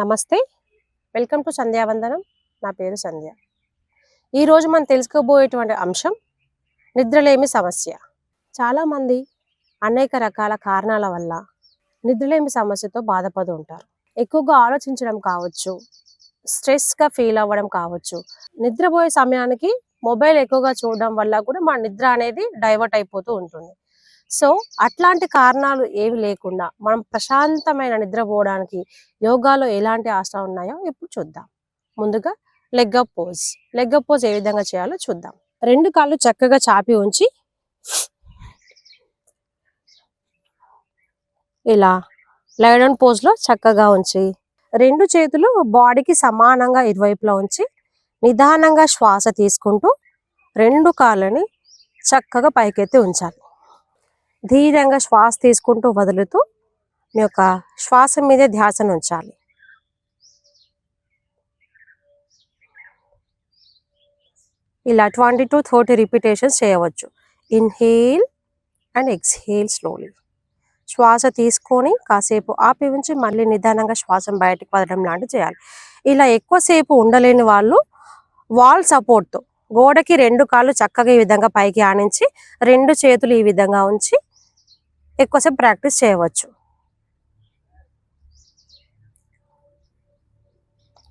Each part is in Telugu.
నమస్తే. వెల్కమ్ టు సంధ్యావందనం నా పేరు సంధ్య. ఈరోజు మనం తెలుసుకోబోయేటువంటి అంశం నిద్రలేమి సమస్య. చాలామంది అనేక రకాల కారణాల వల్ల నిద్రలేమి సమస్యతో బాధపడుతూ ఉంటారు. ఎక్కువగా ఆలోచించడం కావచ్చు స్ట్రెస్గా ఫీల్ అవ్వడం కావచ్చు. నిద్రపోయే సమయానికి మొబైల్ ఎక్కువగా చూడడం వల్ల కూడా మా నిద్ర అనేది డైవర్ట్ అయిపోతూ ఉంటుంది. సో అట్లాంటి కారణాలు ఏవి లేకుండా మనం ప్రశాంతమైన నిద్రపోవడానికి యోగాలో ఎలాంటి ఆసనాలు ఉన్నాయో ఇప్పుడు చూద్దాం. ముందుగా leg up pose. Leg up pose ఏ విధంగా చేయాలో చూద్దాం. రెండు కాళ్ళు చక్కగా చాపి ఉంచి ఇలా లైడౌన్ పోజ్లో చక్కగా ఉంచి రెండు చేతులు బాడీకి సమానంగా ఇరువైపులా ఉంచి నిదానంగా శ్వాస తీసుకుంటూ రెండు కాళ్ళని చక్కగా పైకెత్తి ఉంచాలి. ధీరంగా శ్వాస తీసుకుంటూ వదులుతూ మీ యొక్క శ్వాస మీదే ధ్యాసను ఉంచాలి. ఇలా ట్వంటీ టు థర్టీ రిపీటేషన్స్ చేయవచ్చు. Inhale and exhale slowly. శ్వాస తీసుకొని కాసేపు ఆపి ఉంచి మళ్ళీ నిదానంగా శ్వాసం బయటకు వదలడం లాంటివి చేయాలి. ఇలా ఎక్కువసేపు ఉండలేని వాళ్ళు వాల్ సపోర్ట్తో గోడకి రెండు కాళ్ళు చక్కగా ఈ విధంగా పైకి ఆనించి రెండు చేతులు ఈ విధంగా ఉంచి ఎక్కువసేపు ప్రాక్టీస్ చేయవచ్చు.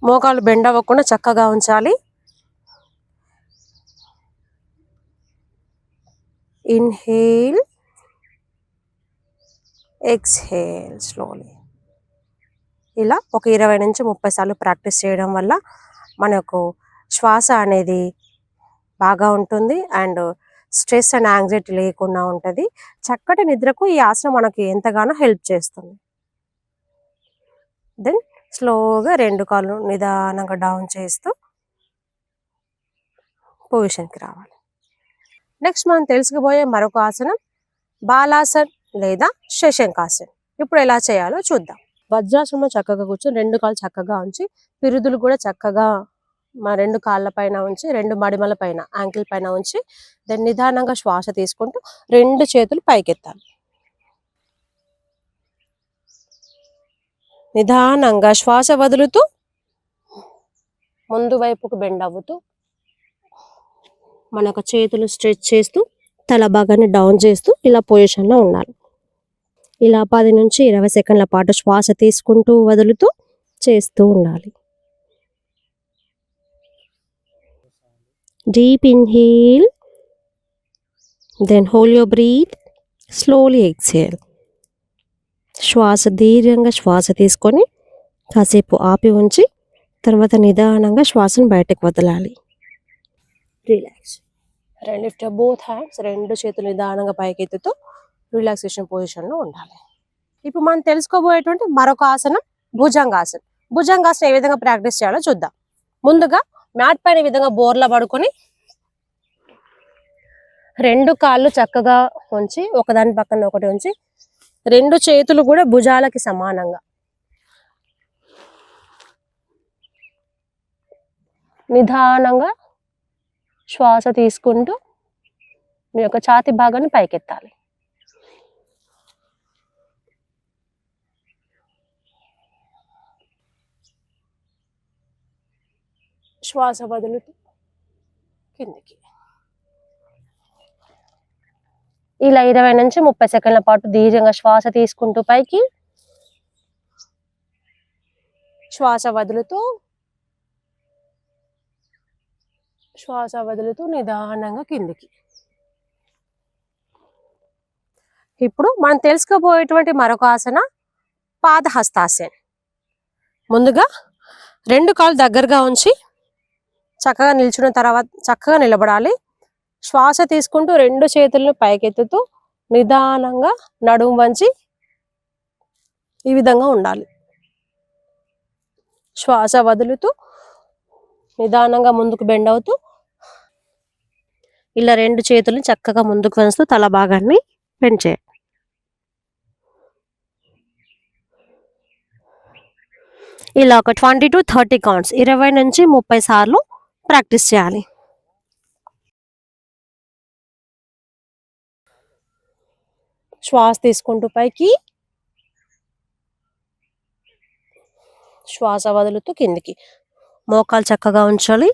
మోకాలు బెండ్ అవ్వకుండా చక్కగా ఉంచాలి. ఇన్హేల్. Exhale slowly. ఇలా ఒక ఇరవై నుంచి ముప్పై సార్లు ప్రాక్టీస్ చేయడం వల్ల మనకు శ్వాస అనేది బాగా ఉంటుంది. అండ్ స్ట్రెస్ అండ్ యాంగ్జైటీ లేకుండా ఉంటుంది. చక్కటి నిద్రకు ఈ ఆసనం మనకి ఎంతగానో హెల్ప్ చేస్తుంది. దెన్ స్లోగా రెండు కాళ్ళు నిదానంగా డౌన్ చేస్తూ పొజిషన్కి రావాలి. నెక్స్ట్ మనం తెలుసుకుపోయే మరొక ఆసనం బాలాసన్ లేదా శశంకాసన్. ఇప్పుడు ఎలా చేయాలో చూద్దాం. వజ్రాసనంలో చక్కగా కూర్చొని రెండు కాళ్ళు చక్కగా ఉంచి పిరుదులు కూడా చక్కగా మా రెండు కాళ్ళ పైన ఉంచి రెండు మడిమల పైన యాంకిల్ పైన ఉంచి దాన్ని నిదానంగా శ్వాస తీసుకుంటూ రెండు చేతులు పైకెత్తాలి. నిదానంగా శ్వాస వదులుతూ ముందు వైపుకు బెండ్ అవ్వుతూ మన యొక్క చేతులు స్ట్రెచ్ చేస్తూ తల భాగాన్ని డౌన్ చేస్తూ ఇలా పొజిషన్లో ఉండాలి. ఇలా పది నుంచి ఇరవై సెకండ్ల పాటు శ్వాస తీసుకుంటూ వదులుతూ చేస్తూ ఉండాలి. Deep inhale then hold your breath slowly exhale శ్వాస దీర్ఘంగా శ్వాస తీసుకొని కాసేపు ఆపి ఉంచి తర్వాత నిదానంగా శ్వాసను బయటకు వదలాలి. రిలాక్స్ రెండు లిఫ్ట్ బోత్ హ్యాండ్స్ రెండు చేతులు నిదానంగా పైకెత్తుతూ రిలాక్సేషన్ పొజిషన్లో ఉండాలి. ఇప్పుడు మనం తెలుసుకోబోయేటువంటి మరొక ఆసనం భుజంగాసనం. భుజంగాసనం ఏ విధంగా ప్రాక్టీస్ చేయాలో చూద్దాం. ముందుగా మ్యాట్ పైన విధంగా బోర్లా పడుకొని రెండు కాళ్ళు చక్కగా ఉంచి ఒకదాని పక్కన ఒకటి ఉంచి రెండు చేతులు కూడా భుజాలకి సమానంగా. నిదానంగా శ్వాస తీసుకుంటూ మీ యొక్క ఛాతి భాగాన్ని పైకెత్తాలి. శ్వాస వదులుతూ కిందికి. ఇలా ఇరవై నుంచి ముప్పై సెకండ్ల పాటు దీర్ఘంగా శ్వాస తీసుకుంటూ పైకి. శ్వాస వదులుతూ శ్వాస వదులుతూ నిదానంగా కిందికి. ఇప్పుడు మనం తెలుసుకోబోయేటువంటి మరొక ఆసన పాదహస్తాసన్. ముందుగా రెండు కాళ్ళు దగ్గరగా ఉంచి చక్కగా నిల్చున్న తర్వాత చక్కగా నిలబడాలి. శ్వాస తీసుకుంటూ రెండు చేతులను పైకెత్తుతూ నిదానంగా నడుము వంచి ఈ విధంగా ఉండాలి. శ్వాస వదులుతూ నిదానంగా ముందుకు బెండ్ అవుతూ ఇలా రెండు చేతులను చక్కగా ముందుకు వంచుతూ తల భాగాన్ని పెంచే ఇలా ఒక ట్వంటీ టు థర్టీ కౌంట్స్ ఇరవై నుంచి ముప్పై సార్లు ప్రాక్టీస్ చేయాలి. శ్వాస తీసుకుంటూ పైకి. శ్వాస వదులుతూ కిందికి. మోకాలు చక్కగా ఉంచాలి.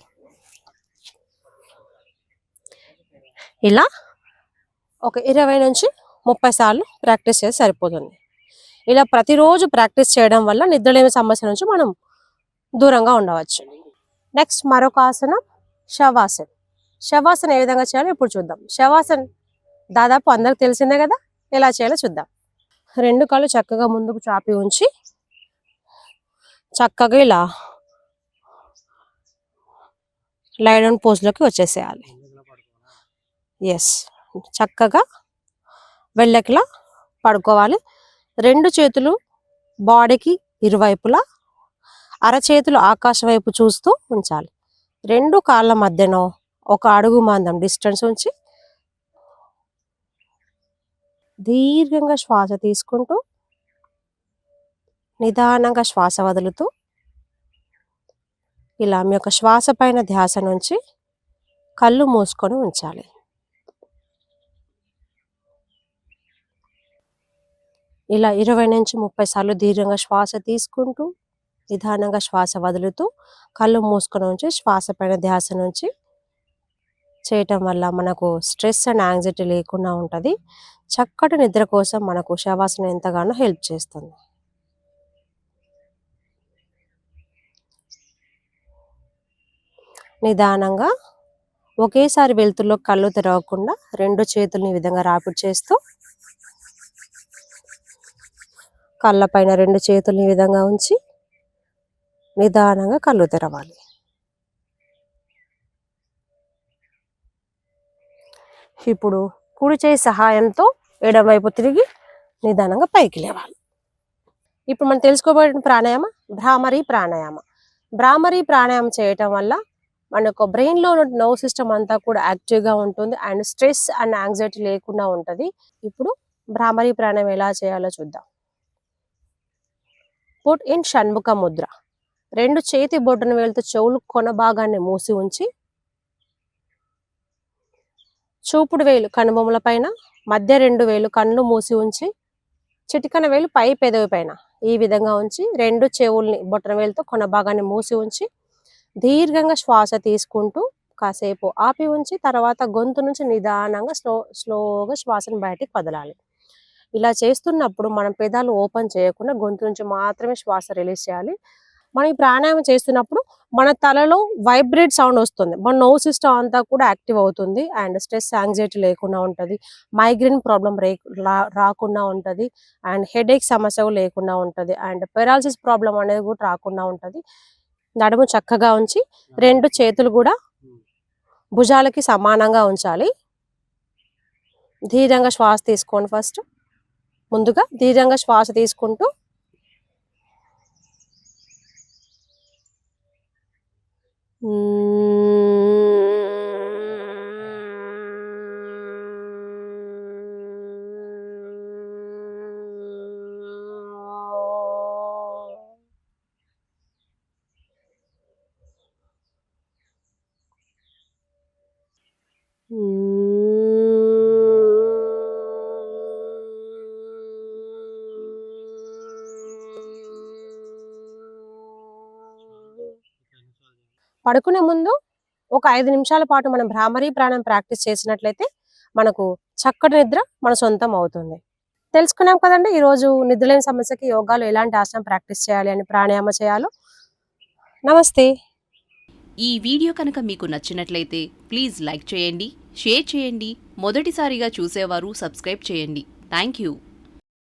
ఇలా ఒక ఇరవై నుంచి ముప్పై సార్లు ప్రాక్టీస్ చేస్తే సరిపోతుంది. ఇలా ప్రతిరోజు ప్రాక్టీస్ చేయడం వల్ల నిద్రలేమి సమస్య నుంచి మనం దూరంగా ఉండవచ్చు. నెక్స్ట్ మరొక ఆసనం శవాసన్. శవాసన్ ఏ విధంగా చేయాలో ఇప్పుడు చూద్దాం. శవాసన్ దాదాపు అందరికి తెలిసిందే కదా ఎలా చేయాలో చూద్దాం. రెండు కాళ్ళు చక్కగా ముందుకు చాపి ఉంచి చక్కగా ఇలా లైడౌన్ పోజ్లోకి వచ్చేసేయాలి. ఎస్ చక్కగా వెళ్ళకిలా పడుకోవాలి. రెండు చేతులు బాడీకి ఇరువైపులా అరచేతులు ఆకాశం వైపు చూస్తూ ఉంచాలి. రెండు కాళ్ళ మధ్యన ఒక అడుగు మందం డిస్టెన్స్ ఉంచి దీర్ఘంగా శ్వాస తీసుకుంటూ నిదానంగా శ్వాస వదులుతూ ఇలా మీ యొక్క శ్వాస పైన ధ్యాస నుంచి కళ్ళు మూసుకొని ఉంచాలి. ఇలా ఇరవై నుంచి ముప్పై సార్లు దీర్ఘంగా శ్వాస తీసుకుంటూ నిదానంగా శ్వాస వదులుతూ కళ్ళు మూసుకొని ఉంచి శ్వాస పైన ధ్యాస నుంచి చేయటం వల్ల మనకు స్ట్రెస్ అండ్ యాంగ్జైటీ లేకుండా ఉంటుంది. చక్కటి నిద్ర కోసం మనకు శవాసన ఎంతగానో హెల్ప్ చేస్తుంది. నిదానంగా ఒకేసారి వెలుతుల్లో కళ్ళు తెరవకుండా రెండు చేతుల్ని ఈ విధంగా రాపిడి చేస్తూ కళ్ళ పైన రెండు చేతుల్ని ఈ విధంగా ఉంచి నిదానంగా కళ్ళు తెరవాలి. ఇప్పుడు కుడి చేయి సహాయంతో ఎడమవైపు తిరిగి నిదానంగా పైకి లేవాలి. ఇప్పుడు మనం తెలుసుకోబడిన ప్రాణాయామ భ్రామరి ప్రాణాయామ. భ్రామరి ప్రాణాయామం చేయటం వల్ల మన యొక్క బ్రెయిన్లో ఉన్న నర్వ్ సిస్టమ్ అంతా కూడా యాక్టివ్గా ఉంటుంది అండ్ స్ట్రెస్ అండ్ యాంగ్జైటీ లేకుండా ఉంటుంది. ఇప్పుడు భ్రామరి ప్రాణాయామం ఎలా చేయాలో చూద్దాం. Put in Shanmukha Mudra. రెండు చేతి బొడ్డున వేలుతో చెవులు కొన భాగాన్ని మూసి ఉంచి చూపుడు వేలు కనుబొమ్మల పైన మధ్య రెండు వేలు కళ్ళు మూసి ఉంచి చిటికన వేలు పై పెదవి పైన. ఈ విధంగా ఉంచి రెండు చెవుల్ని బొట్టన వేలుతో కొన భాగాన్ని మూసి ఉంచి దీర్ఘంగా శ్వాస తీసుకుంటూ కాసేపు ఆపి ఉంచి తర్వాత గొంతు నుంచి నిదానంగా స్లో స్లోగా శ్వాసను బయటికి వదలాలి. ఇలా చేస్తున్నప్పుడు మనం పెదాలు ఓపెన్ చేయకుండా గొంతు నుంచి మాత్రమే శ్వాస రిలీజ్ చేయాలి. మనం ఈ ప్రాణాయామం చేస్తున్నప్పుడు మన తలలో వైబ్రేట్ సౌండ్ వస్తుంది. మన నో సిస్టమ్ అంతా కూడా యాక్టివ్ అవుతుంది. అండ్ స్ట్రెస్ యాంగ్జైటీ లేకుండా ఉంటుంది. మైగ్రేన్ ప్రాబ్లం రే రా- రాకుండా ఉంటుంది. అండ్ హెడేక్ సమస్య లేకుండా ఉంటుంది. అండ్ పెరాలసిస్ ప్రాబ్లం అనేది కూడా రాకుండా ఉంటుంది. నడుము చక్కగా ఉంచి రెండు చేతులు కూడా భుజాలకి సమానంగా ఉంచాలి. ధీరంగా శ్వాస తీసుకోండి ఫస్ట్. ముందుగా ధీరంగా శ్వాస తీసుకుంటూ 嗯 పడుకునే ముందు ఒక ఐదు నిమిషాల పాటు మనం భ్రామరీ ప్రాణం ప్రాక్టీస్ చేసినట్లయితే మనకు చక్కటి నిద్ర మన సొంతం అవుతుంది. తెలుసుకున్నాం కదండి ఈరోజు నిద్రలేని సమస్యకి యోగాలు ఎలాంటి ఆసనం ప్రాక్టీస్ చేయాలి అని ప్రాణాయామ చేయాలో? నమస్తే. ఈ వీడియో కనుక మీకు నచ్చినట్లయితే ప్లీజ్ లైక్ చేయండి షేర్ చేయండి మొదటిసారిగా చూసేవారు సబ్స్క్రైబ్ చేయండి. Thank you.